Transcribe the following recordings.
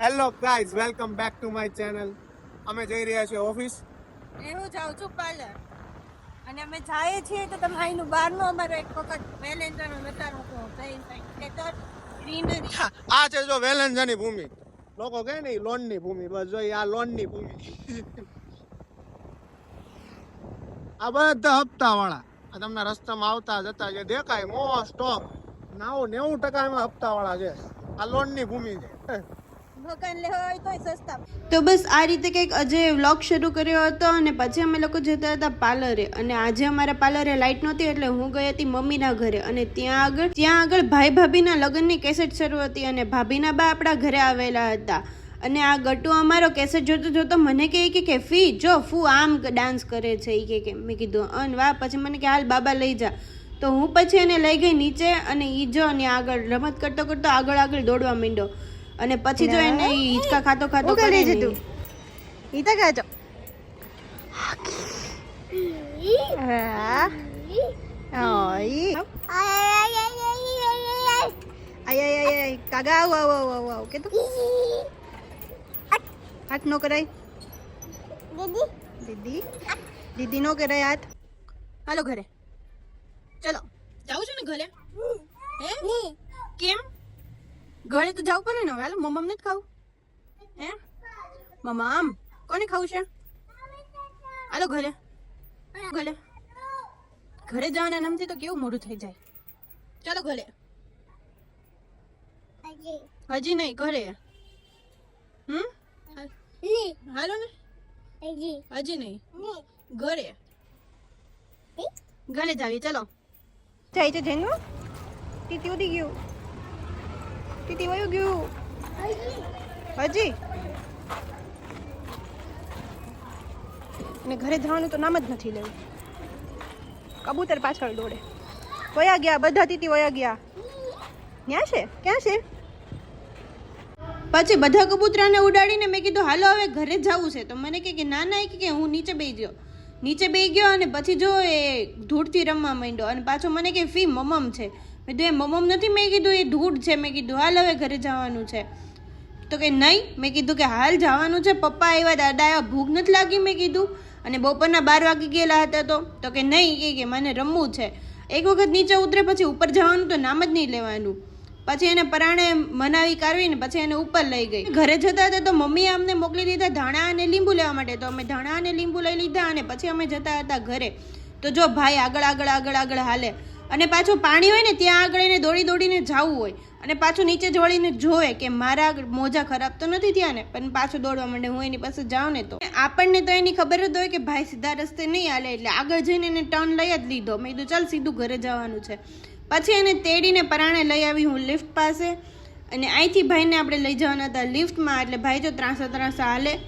Hello guys welcome back to my channel અમે જઈ રહ્યા છીએ ઓફિસ. એ હું જાઉં છું પાર્લર. અને અમે જઈએ છીએ તો તમે અહીંનું બહારનો અમારો એક વખત વેલેન્જાનો નજારો કહો ખેતર ગ્રીનરી. આ છે જો વેલેન્જાની ભૂમિ. લોકો કહે ને લોનની ભૂમિ. બસ જો આ લોનની ભૂમિ. આ બધા હપ્તાવાળા. આ તમને રસ્તામાં આવતા જતા જે દેખાય મોસ્ટ ઓફ નાવું નેવું ટકા એમાં હપ્તાવાળા છે. આ લોનની ભૂમિ છે. મકાન લેવા હોય તોય સસ્તા. તો બસ આ રીતે કંઈક અજય વ્લોગ શરૂ કર્યો હતો અને પછી અમે લોકો જતા હતા પાર્લરે. અને આજે અમારા પાર્લરે લાઇટ નહોતી એટલે હું ગઈ હતી મમ્મીના ઘરે. અને ત્યાં આગળ ત્યાં આગળ ભાઈ ભાભીના લગ્નની કેસેટ શરૂ હતી અને ભાભીના બા આપણા ઘરે આવેલા હતા. અને આ ગટુ અમારો કેસેટ જોતો જોતો મને કહે કે કે ફી, જો ફૂ આમ ડાન્સ કરે છે એ કે કે. મેં કીધું, અન વાહ, પછી મને કે, હાલ બાબા લઈ જા. તો હું પછી એને લઈ ગઈ નીચે અને એ જો અને આગળ રમત કરતો કરતો આગળ આગળ દોડવા માંડ્યો. અને પછી જો એને હિંચકા ખાતો ખાતો કરે છે તું? ઈ ખાજો. કાગા આવ આવ આવ આવ આવ કે તું હાથ નો કરાય દીદી દીદી નો કરાય હાથ હાલો ઘરે. ચલો. જાઉં છે ને ઘરે? હે? કેમ? ઘરે તો જવું પડે ને. હવે હાલો મમ્મા નથી ખાવું. હે? મમ્મા આમ કોને ખાવું છે? હાલો, ઘરે. ઘરે. ઘરે જવાના નામથી તો કેવું મોડું થઈ જાય. ચાલો, ઘરે. હજી નહીં, ઘરે. હમ? હાલો ને. હજી નહીં. ઘરે. ઘરે જાવી ચલો. જાય છે જેનું તીતી ઉડી ગયું. ટીટી વયું ગયું હજી અને ઘરે જવાનું તો નામ જ નથી લેવું. કબૂતર પાછળ દોડે. વયા ગયા, બધા તીતી વયા ગયા. ક્યાં છે? ક્યાં છે? પછી બધા કબૂતરાને ઉડાડીને મેં કીધું, હાલો, હવે ઘરે જવું છે. તો મને કહે કે, ના ના કે, હું નીચે બેસી ગયો. નીચે બેસી ગયો અને પછી જો એ ધૂળથી રમવા માંડ્યો. અને પાછો મને કે ફી મમમ છે. મેં કીધું, એ મમમ નથી મેં કીધું, એ ધૂળ છે. મેં કીધું, હાલ હવે ઘરે જવાનું છે. તો કે નહીં, મેં કીધું કે હાલ જવાનું છે. પપ્પા આવ્યા, દાદા આવ્યા, ભૂખ નથી લાગી, મેં કીધું. અને બપોરના બાર વાગી ગયેલા હતા તો તો કે નહીં કે મને રમવું છે. એક વખત નીચે ઉતરે, પછી ઉપર જવાનું તો નામ જ નહીં લેવાનું. પછી એને પરાણે મનાવી કાઢવીને પછી એને ઉપર લઈ ગઈ. ઘરે જતા હતા તો મમ્મીએ અમને મોકલી દીધા ધાણા અને લીંબુ લેવા માટે. તો અમે ધાણા અને લીંબુ લઈ લીધા અને પછી અમે જતા હતા ઘરે. તો જો ભાઈ આગળ આગળ આગળ આગળ હાલે. અને પાછું પાણી હોય ને, ત્યાં આગળ એને દોડી દોડીને જવું હોય. અને પાછું નીચે જોડીને જોવે કે મારા મોજા ખરાબ તો નથી થયા ને, પણ પાછું દોડવા માંડે, હું એની પાસે જાઉં ને તો. આપણને તો એની ખબર જ હોય કે ભાઈ સીધા રસ્તે નહીં હાલે, એટલે આગળ જઈને એને ટર્ન લઈ જ લીધો. મેં કીધું, ચાલ સીધું ઘરે જવાનું છે. પછી એને તેડીને પરાણે લઈ આવી હું લિફ્ટ પાસે. અને અહીંથી ભાઈને આપણે લઈ જવાના હતા લિફ્ટમાં, એટલે ભાઈ જો ત્રાસા ત્રાસા હાલે.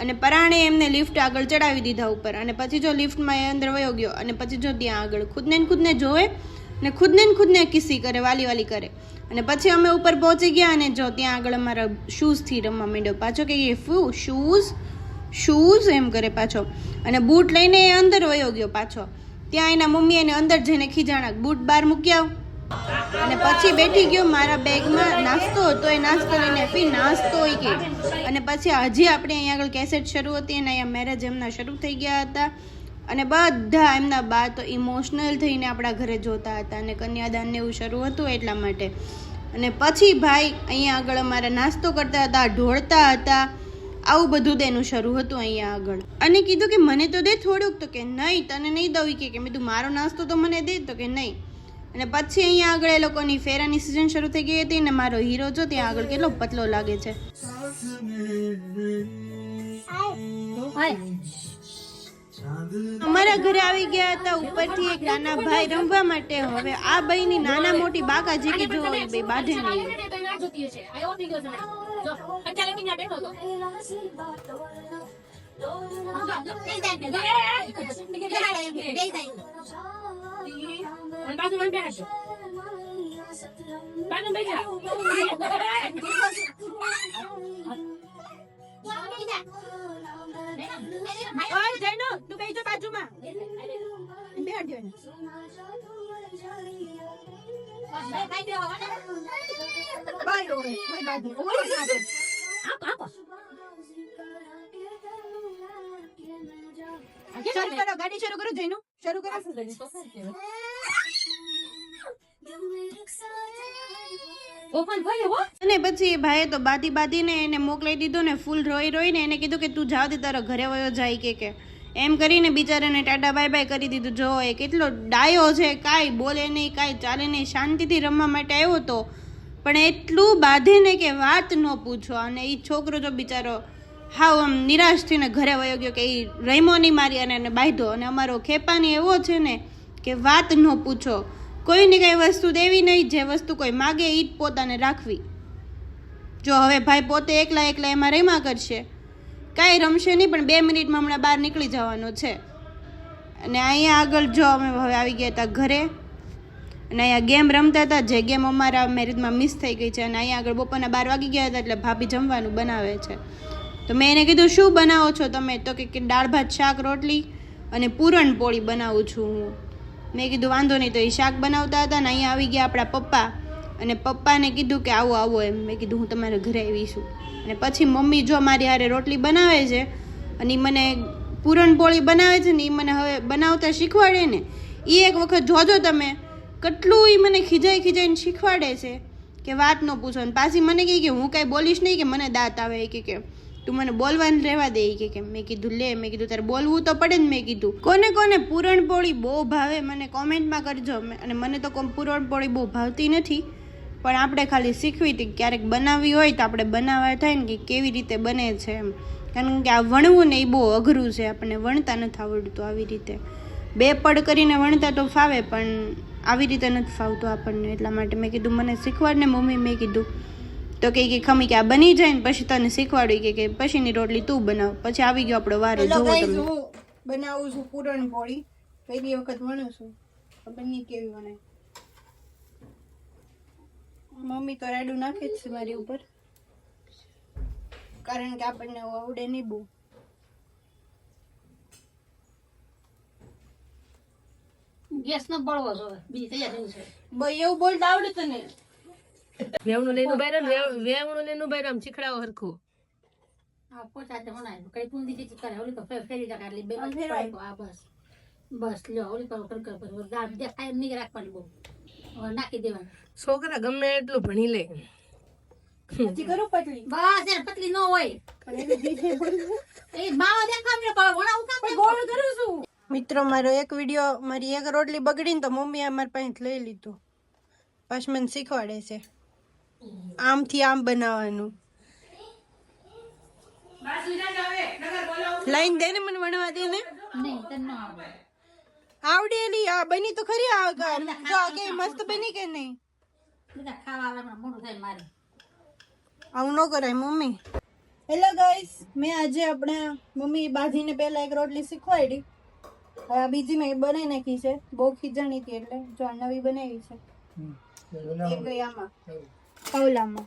અને પરાણે એમને લિફ્ટ આગળ ચડાવી દીધા ઉપર. અને પછી જો લિફ્ટમાં એ અંદર વયો ગયો અને પછી જો ત્યાં આગળ ખુદને ખુદને જોવે ને ખુદને ખુદને કિસ્સી કરે, વાલી વાલી કરે. અને પછી અમે ઉપર પહોંચી ગયા અને જો ત્યાં આગળ અમારા શૂઝથી રમવા માંડ્યો. પાછો કે ફૂ શૂઝ શૂઝ એમ કરે પાછો. અને બૂટ લઈને એ અંદર વયો ગયો પાછો. ત્યાં એના મમ્મી એને અંદર જઈને ખીજાણા બૂટ બહાર મૂક્યા અને પછી બેઠી ગયો મારા બેગમાં નાસ્તો હતો, એ નાસ્તો લઈને ફી નાસ્તો કે. અને પછી હજી આપણે અહીંયા આગળ કેસેટ શરૂ હતી અને અહીંયા મેરેજ એમના શરૂ થઈ ગયા હતા. અને બધા એમના બા તો ઇમોશનલ થઈને આપણા ઘરે જોતા હતા અને કન્યાદાનને એવું શરૂ હતું એટલા માટે. અને પછી ભાઈ અહીંયા આગળ અમારે નાસ્તો કરતા હતા, ઢોળતા હતા. આવું બધું તેનું શરૂ હતું અહીંયા આગળ. અને કીધું કે મને તો દે થોડુંક, તો કે નહીં, તને નહીં દઉં કે મેં તું મારો નાસ્તો તો મને દે તો કે નહીં. અને પછી અહીંયા આગળ એ લોકોની ફેરાની સિઝન શરૂ થઈ ગઈ હતી ને મારો હીરો જો ત્યાં આગળ કેટલો પતલો લાગે છે. અમારા ઘરે આવી ગયા હતા ઉપરથી એક નાના ભાઈ રમવા માટે. હવે આ ભાઈની નાના મોટી બાકા જે કે જો બે બાંધે નહીં. ઓય જૈનો તું બેસજો બાજુમાં બેહાડ દો એને. બાય ઓય, બાય બાજુ. ઓય બાજુ. શરૂ કરો ગાડી શરૂ કરો જઈનું શરૂ કરો. અને પછી એ ભાઈએ તો બાધી બાધીને એને મોકલાઈ દીધો ને ફૂલ રોઈ રોઈને એને કીધું કે તું જાવ દે તારો ઘરે વયો જાય કે કે. એમ કરીને બિચારાને ટાટા બાય બાય કરી દીધું. જો એ કેટલો ડાયો છે કાંઈ બોલે નહીં કાંઈ ચાલે નહીં. શાંતિથી રમવા માટે આવ્યો તો. પણ એટલું બાંધે ને કે વાત ન પૂછો. અને એ છોકરો જો બિચારો હાવ આમ નિરાશ થઈને ઘરે વયો ગયો કે એ રહીમો નહીં મારી અને એને બાંધ્યો. અને અમારો ખેપાની એવો છે ને કે વાત ન પૂછો. કોઈને કંઈ વસ્તુ દેવી નહીં, જે વસ્તુ કોઈ માગે એ જ પોતાને રાખવી. જો હવે ભાઈ પોતે એકલા એકલા એમાં રેમા કરશે, કાંઈ રમશે નહીં, પણ બે મિનિટમાં હમણાં બહાર નીકળી જવાનો છે. અને અહીંયા આગળ જો અમે હવે આવી ગયા હતા ઘરે, અને અહીંયા ગેમ રમતા હતા જે ગેમ અમારા મેરેજમાં મિસ થઈ ગઈ છે, અને અહીંયા આગળ બપોરના બાર વાગી ગયા હતા એટલે ભાભી જમવાનું બનાવે છે. તો મેં એને કીધું, શું બનાવો છો તમે? તો કે દાળ ભાત, શાક, રોટલી અને પૂરણપોળી બનાવું છું હું. મેં કીધું, વાંધો નહીં. તો એ શાક બનાવતા હતા ને અહીંયા આવી ગયા આપણા પપ્પા અને પપ્પાને કીધું કે, આવો આવો. એમ મેં કીધું, હું તમારા ઘરે આવી છું. અને પછી મમ્મી જો મારી હારે રોટલી બનાવે છે અને એ મને પૂરણપોળી બનાવે છે ને એ મને હવે બનાવતા શીખવાડે ને એ એક વખત જોજો તમે કેટલું એ મને ખીજાઈ ખીજાઈને શીખવાડે છે કે વાત ન પૂછો. અને પાછી મને કહે કે, હું કાંઈ બોલીશ નહીં કે મને દાંત આવે. કે કે તું મને બોલવાનું રહેવા દે કે કેમ? મેં કીધું, લે. મેં કીધું, તારે બોલવું તો પડે ને મેં કીધું. કોને કોને પૂરણપોળી બહુ ભાવે મને કોમેન્ટમાં કરજો. અને મને તો પૂરણપોળી બહુ ભાવતી નથી. પણ આપણે ખાલી શીખવી હતી ક્યારેક બનાવવી હોય તો આપણે બનાવવા થાય ને કે કેવી રીતે બને છે એમ. કારણ કે આ વણવું ને એ બહુ અઘરું છે. આપણને વણતા નથી આવડતું આવી રીતે. બે પડ કરીને વણતા તો ફાવે, પણ આવી રીતે નથી ફાવતું આપણને. એટલા માટે મેં કીધું, મને શીખવાડ ને મમ્મી, મેં કીધું. તો કે કે ખમી કે આ બની જાય ને પછી તને શીખવાડું કે કે પછીની રોટલી તું બનાવ. પછી આવી ગયો આપણો વારો. જોવો તમે. હું બનાવું છું પૂરણપોળી પહેલી વખત વણું છું. ખબર નહીં કેવી બને મમ્મી તો રાડું નાખે જ છે મારી ઉપર. કારણ કે આપણને આવું આવડે નહીં બહુ. ગેસ નો બળવો જોવે બીજી તૈયાર થઈ છે. ભાઈ એવું બોલતા આવડે તને? વેવણું લઈને ઊભા રહે વેવણું લઈને ઊભા રહે, આમ શીખડાવો હરખું આ પોતાતે કઈ પૂંદી દીધી કરે ઓલી તો ફેરી નાખે એટલે બે આ બાજુ ફેરવાય. આ બસ. બસ લ્યો ઓલી કરો કર કર પછી દાળ દેખાય એમ રાખવાની બહુ. નાખી દેવાનું. છોકરા ગમે એટલું ભણી લે. પતલી. બસ યાર પતલી ન હોય. ને. મિત્રો મારો એક વીડિયો મારી એક રોટલી બગડીને તો મમ્મીએ અમારી પાસે લઈ લીધું. પછી મને શીખવાડે છે. આમથી આમ બનાવવાનું. લાઈન દે ને મને વણવા દે ને. નહીં તને ન આવડે આવડેલી આ બની તો ખરી આ જો આ મસ્ત બની કે નહીં? આવું ન કરાય મમ્મી. હેલો ગાઈસ મેં આજે આપણે મમ્મી બાંધીને પહેલાં એક રોટલી શીખવાડી. હવે આ બીજી મેં બનાવી નાખી છે. બહુ ખીજાણી હતી એટલે જો આ નવી બનાવી છે. એ ગઈ આમાં. આવે.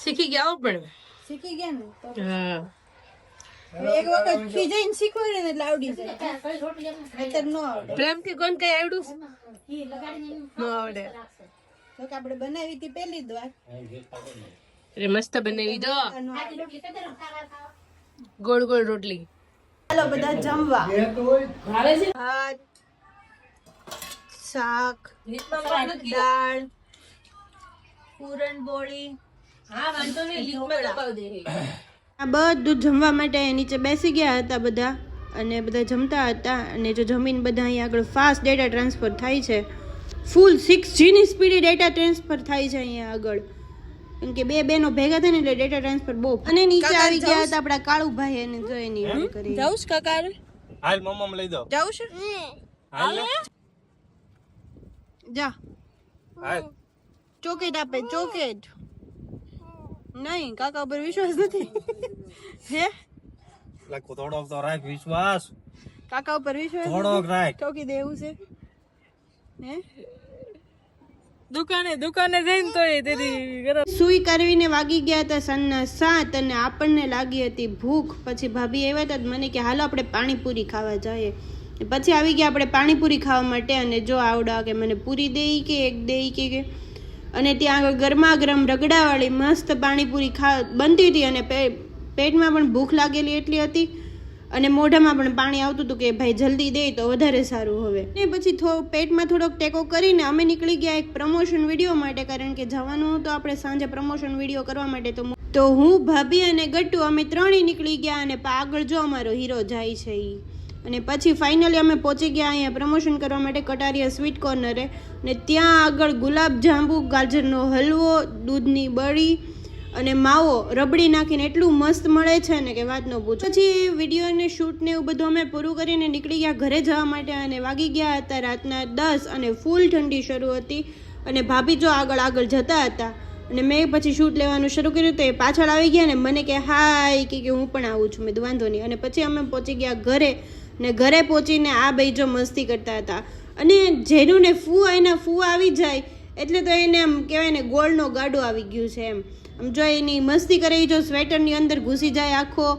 શીખી ગયા હો પણ શીખી ગયા ને? હા. એક વખત ખીજાઈને શીખવાડી ને એટલે આવડી જાય. ત્યારે કઈ રોટલી એમ નહીંતર ન આવડે. પ્રેમથી કોણ કઈ આવડું ઘી લગાડીને એમ ન આવડે. રાખશે. કે આપણે બનાવી હતી પહેલી દ્વાર અરે મસ્ત બનાવી ખાવા? ગોળ ગોળ રોટલી. ચાલો બધા જમવા. ભાત શાક દાળ પૂરણપોળી હા વાંધો નહીં લીકમાં દબાવ દે આ બધું જમવા માટે નીચે બેસી ગયા હતા બધા અને બધા જમતા હતા અને જો જમીન બધા અહીંયા આગળ ફાસ્ટ ડેટા ટ્રાન્સફર થાય છે. ફૂલ સિક્સ જીની સ્પીડે ડેટા ટ્રાન્સફર થાય છે અહીંયા આગળ. કેમ કે બે બેનો ભેગા થાય ને એટલે ડેટા ટ્રાન્સફર બહુ અને નીચે આવી ગયા હતા આપણા કાળુભાઈ અને જો એની વાત કરી જાઉં કાકા હાલ? મમ્મમ લઈ દો જાઉં છે? હાલ? જા. હાલ. ચોકેટ આપે ચોકેટ નહીં કાકા ઉપર વિશ્વાસ નથી. હે? લાખો થોડોક તો રાખ વિશ્વાસ. કાકા ઉપર વિશ્વાસ થોડોક રાખ. ચોકી દેવું છે. હે? દુકાને દુકાને જઈને તો તેથી સુઈ કરવીને વાગી ગયા હતા સાંજના સાત અને આપણને લાગી હતી ભૂખ. પછી ભાભી આવ્યા હતા તો મને કે હાલો આપણે પાણીપુરી ખાવા જઈએ. પછી આવી ગયા આપણે પાણીપુરી ખાવા માટે અને જો આવડા કે મને પૂરી દઈ કે એક દઈ કે કે અને ત્યાં આગળ ગરમા ગરમ રગડાવાળી મસ્ત પાણીપુરી ખા, બનતી હતી અને પેટમાં પણ ભૂખ લાગેલી એટલી હતી અને મોઢામાં પણ પાણી આવતું હતું કે ભાઈ જલ્દી દે તો વધારે સારું હવે. ને પછી થો, પેટમાં થોડોક ટેકો કરીને અમે નીકળી ગયા એક પ્રમોશન વીડિયો માટે કારણ કે જવાનું હતું આપણે સાંજે પ્રમોશન વીડિયો કરવા માટે તો તો હું, ભાભી અને ગટ્ટુ અમે ત્રણેય નીકળી ગયા અને આગળ જો અમારો હીરો જાય છે ઈ. અને પછી ફાઇનલી અમે પહોંચી ગયા અહીંયા પ્રમોશન કરવા માટે કટારીયા સ્વીટ કોર્નરે અને ત્યાં આગળ ગુલાબ જાંબુ, ગાજરનો હલવો, દૂધની બળી અને માવો રબડી નાખીને એટલું મસ્ત મળે છે ને કે વાત ન પૂછો પછી વિડીયોને શૂટને એવું બધું અમે પૂરું કરીને નીકળી ગયા ઘરે જવા માટે અને વાગી ગયા હતા રાતના દસ અને ફૂલ ઠંડી શરૂ હતી અને ભાભી જો આગળ આગળ જતા હતા. અને મેં પછી શૂટ લેવાનું શરૂ કર્યું તો એ પાછળ આવી ગયા ને મને કે, હાય, કે કે, હું પણ આવું છું. મેં વાંધો નહીં. અને પછી અમે પહોંચી ગયા ઘરે ને ઘરે પહોંચીને આ બે જો મસ્તી કરતા હતા. અને જેનું ને ફૂ એના ફૂ આવી જાય એટલે તો એને આમ કહેવાય ને ગોળનો ગાડો આવી ગયું છે એમ. આમ જો એની મસ્તી કરે જો સ્વેટરની અંદર ઘૂસી જાય આખો.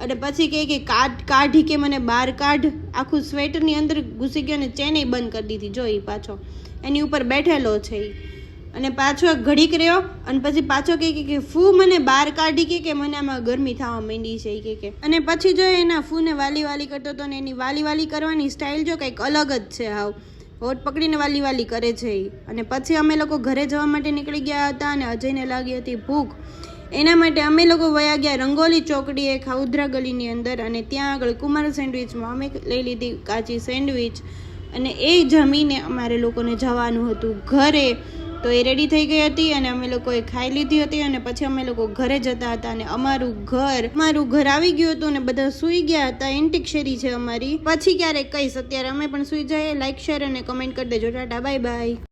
અને પછી કહે કે, કાઢ, કાઢી કે મને બહાર કાઢ. આખું સ્વેટરની અંદર ઘૂસી ગયો અને ચેને બંધ કરી દીધી, જો એ પાછો. એની ઉપર બેઠેલો છે ઈ. અને પાછો ઘડીક રહ્યો, અને પછી પાછો કહે કે- ફૂ, મને બહાર કાઢી કે કે, મને આમાં ગરમી થવા માંડી છે કે કે. અને પછી જો એના ફૂને વાલી વાલી કરતો હતો ને એની વાલી વાલી કરવાની સ્ટાઇલ જો કંઈક અલગ જ છે હાવ. હોટ પકડીને વાલી વાલી કરે છે એ અને પછી અમે લોકો ઘરે જવા માટે નીકળી ગયા હતા અને અજયને લાગી હતી ભૂખ. એના માટે અમે લોકો વયા ગયા રંગોલી ચોકડીએ ખાઉદ્રા ગલીની અંદર અને ત્યાં આગળ કુમાર સેન્ડવિચમાં અમે લઈ લીધી કાચી સેન્ડવિચ. અને એ જમીને અમારે લોકોને જવાનું હતું ઘરે. તો એ રેડી થઈ ગઈ હતી અને અમે લોકોએ ખાઈ લીધી હતી અને પછી અમે લોકો ઘરે જતા હતા અને અમારું ઘર અમારું ઘર આવી ગયું હતું અને બધા સૂઈ ગયા હતા. એન્ટિક શેરી છે અમારી. પછી ક્યારેક કહીશ, અત્યારે અમે પણ સૂઈ જઈએ. લાઈક શેર અને કમેન્ટ કરી દેજો. Tata bye bye